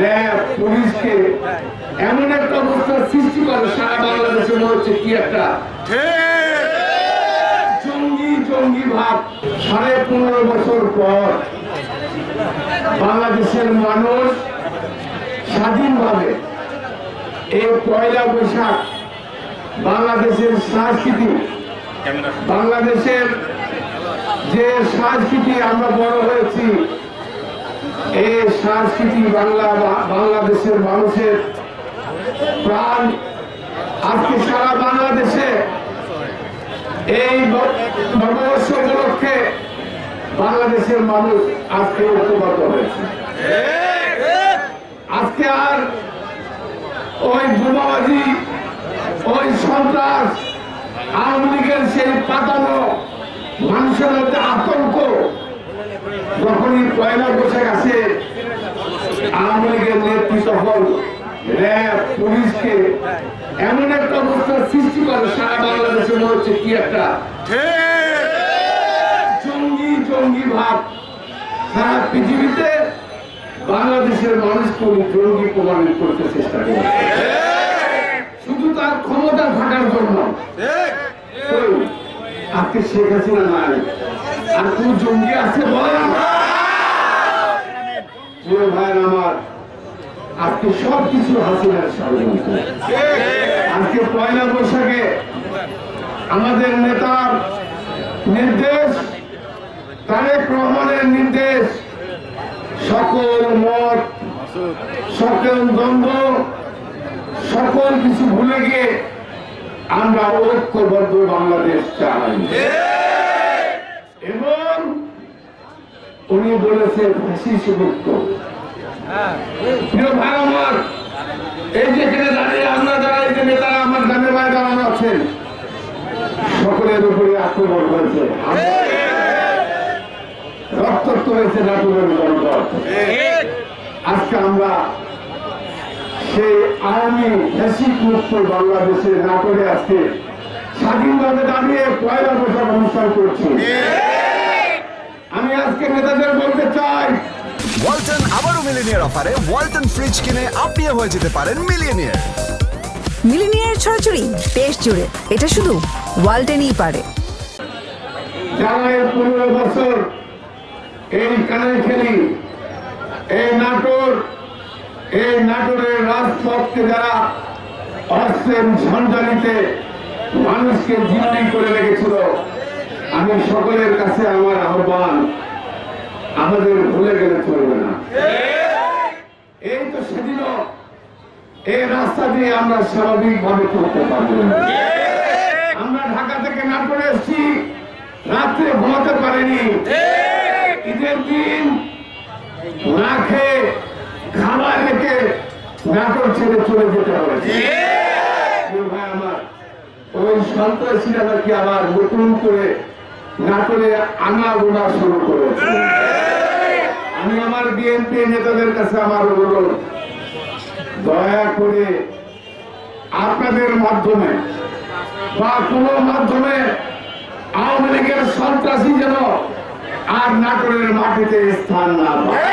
RAB, পুলিশকে এমন একটা অবস্থার সৃষ্টি করে, সারা বাংলাদেশে মনে হচ্ছে কি একটা জঙ্গি জঙ্গি ভাব। সাড়ে পনেরো বছর পর বাংলাদেশের মানুষ স্বাধীনভাবে এই পয়লা বৈশাখ বাংলাদেশের সংস্কৃতি, বাংলাদেশের যে সংস্কৃতি আমরা বড় হয়েছি এই সংস্কৃতি বাংলা, বাংলাদেশের মানুষের প্রাণ। আজকে সারা বাংলাদেশে এই নববর্ষ উপলক্ষে বাংলাদেশের মানুষ আজকে ঐক্যবদ্ধ হয়েছে। আজকে আর ওই বোমাবাজি, ওই সন্ত্রাস, আওয়ামী লীগের সেই পাতানো মানুষের মধ্যে আতঙ্ক যখনই পয়লা বৈশাখ আসে আওয়ামী লীগের র্যাব পুলিশকে এমন একটা অবস্থার সৃষ্টি করে সারা বাংলাদেশে মনে হচ্ছে কি একটা জঙ্গি জঙ্গি ভাব। সারা পৃথিবীতে বাংলাদেশের মানুষকে জঙ্গি প্রমাণিত করতে চেষ্টা করে শুধু তার ক্ষমতা থাকার জন্য। আজকে শেখ হাসিনা নাই। আর কোন জঙ্গি আছে ভাইয়ের আমার, আজকে সব হাসিনার আজকে পয়লা বৈশাখে আমাদের নেতার নির্দেশ, তারেক রহমানের নির্দেশ, সকল মত, সকল দ্বন্দ্ব, সকল কিছু ভুলে গিয়ে আমরা ঐক্যবদ্ধ বাংলাদেশ চাই উনি বলেছে ফ্যাসিস মুক্ত। প্রিয় ভাই আমার এই যে এখানে দাঁড়িয়ে আমরা যারা এই যে নেতারা আমার গ্রামে ভাই দাঁড়ানো আছেন সকলের উপরে আক্রমণ হয়েছে। রক্তাক্ত হয়েছে জনগণ আজকে আমরা সেই আওয়ামী ফ্যাসিক মুক্ত বাংলাদেশে না করে আজকে স্বাধীনভাবে দাঁড়িয়ে পয়লা বৈশাখ অনুষ্ঠান করছি। আজকে নেতাদের বলতে চাই। ওয়ালটন আবারও মিলিনিয়ার অফারে ওয়ালটন ফ্রিজ কিনে আপনিও হয়ে যেতে পারেন মিলিয়নিয়ার। মিলিনিয়ার ছড়াছড়ি দেশ জুড়ে। এটা শুধু ওয়ালটেনই পারে। যারা এই পনেরো বছর এই কানে খেলি এই নাটোর এই নাটোরের রাজপথকে যারা অস্ত্রের ঝঞ্ঝালিতে মানুষকে জিম্মি করে রেখেছিল আমি সকলের কাছে আমার আহ্বান। আমাদের ভুলে গেলে চলবে না। এই তো সেদিন এই রাস্তা দিয়ে আমরা স্বাভাবিকভাবে চলতে পারব। আমরা ঢাকা থেকে নাটোরে এসেছি রাত্রে ঘুমাতে পারিনি। ঈদের দিন না খেয়ে খাবার রেখে নাটোর ছেড়ে চলে যেতে হবে প্রিয় ভাই আমার ওই সন্ত্রাসীরা নাকি আবার নতুন করে নাটোরে আনা গোনা শুরু করেছে। আমার বিএনপি নেতাদের কাছে আমার অনুরোধ, দয়া করে আপনাদের মাধ্যমে বা কোন মাধ্যমে আওয়ামী লীগের সন্ত্রাসী যেন আর নাটোরের মাটিতে স্থান না পায়।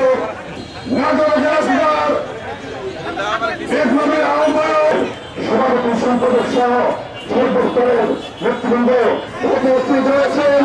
সভাপতি সম্পাদক সহ সর্বস্তরের নেতৃবৃন্দ উপস্থিত রয়েছেন